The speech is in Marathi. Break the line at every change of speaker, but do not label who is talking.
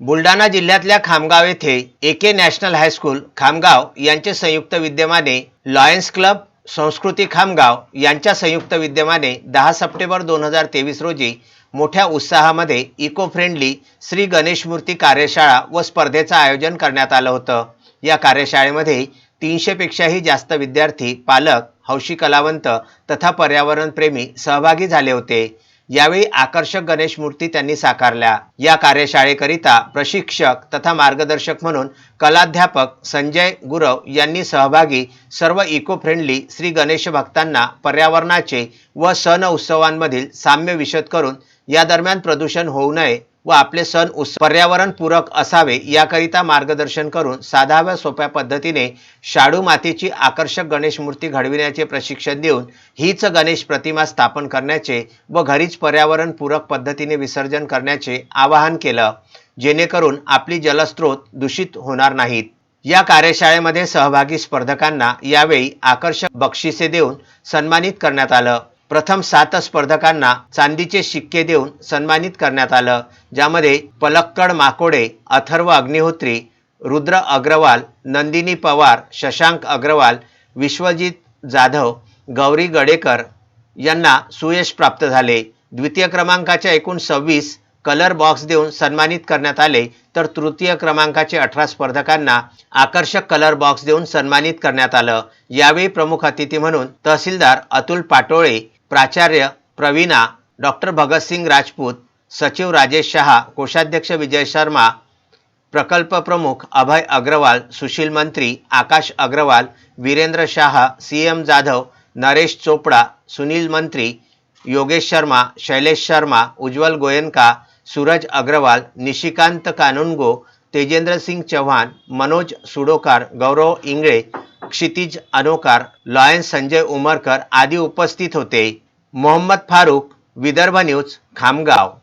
बुलढाणा जिल्ह्यातल्या खामगाव येथे A K national high school Khamgaon यांचे संयुक्त विद्यमाने लॉयन्स क्लब संस्कृती खामगाव यांच्या संयुक्त विद्यमाने दहा सप्टेंबर दोन हजार तेवीस रोजी मोठ्या उत्साहामध्ये इको फ्रेंडली श्री गणेश मूर्ती कार्यशाळा व स्पर्धेचं आयोजन करण्यात आलं होतं. या कार्यशाळेमध्ये तीनशेपेक्षाही जास्त विद्यार्थी पालक हौशी कलावंत तथा पर्यावरणप्रेमी सहभागी झाले होते. यावेळी आकर्षक गणेश मूर्ती त्यांनी साकारल्या. या कार्यशाळेकरिता प्रशिक्षक तथा मार्गदर्शक म्हणून कलाध्यापक संजय गुरव यांनी सहभागी सर्व इको फ्रेंडली श्री गणेश भक्तांना पर्यावरणाचे व सण उत्सवांमधील साम्य विशद करून या दरम्यान प्रदूषण होऊ नये व आपले सण उस पर्यावरणपूरक असावे याकरिता मार्गदर्शन करून साधाव्या सोप्या पद्धतीने शाडू मातीची आकर्षक गणेश मूर्ती घडविण्याचे प्रशिक्षण देऊन हीच गणेश प्रतिमा स्थापन करण्याचे व घरीच पर्यावरणपूरक पद्धतीने विसर्जन करण्याचे आवाहन केलं जेणेकरून आपली जलस्रोत दूषित होणार नाहीत. या कार्यशाळेमध्ये सहभागी स्पर्धकांना यावेळी आकर्षक बक्षिसे देऊन सन्मानित करण्यात आलं. प्रथम सात स्पर्धकांना चांदीचे शिक्के देऊन सन्मानित करण्यात आलं ज्यामध्ये पलक्कड माकोडे अथर्व अग्निहोत्री रुद्र अग्रवाल नंदिनी पवार शशांक अग्रवाल विश्वजित जाधव गौरी गडेकर यांना सुयश प्राप्त झाले. द्वितीय क्रमांकाच्या एकूण सव्वीस कलर बॉक्स देऊन सन्मानित करण्यात आले. तर तृतीय क्रमांकाचे अठरा स्पर्धकांना आकर्षक कलर बॉक्स देऊन सन्मानित करण्यात आलं. यावेळी प्रमुख अतिथी म्हणून तहसीलदार अतुल पाटोळे प्राचार्य प्रवीणा डॉक्टर भगतसिंग राजपूत सचिव राजेश शहा कोषाध्यक्ष विजय शर्मा प्रकल्प प्रमुख Abhay Agarwal Sushil Mantri Akash Agarwal Virendra Shah C M Jadhav Naresh Chopda Sunil Mantri Yogesh Sharma Shailesh Sharma Ujjwal Goenka Suraj Agarwal Nishikant Kanungo Tejendra Singh Chavan Manoj Sudokar Gaurav Ingle Kshitij Anokar lion Sanjay Umarkar आदी उपस्थित होते. मोहम्मद फारूक विदर्भ न्यूज खामगाव.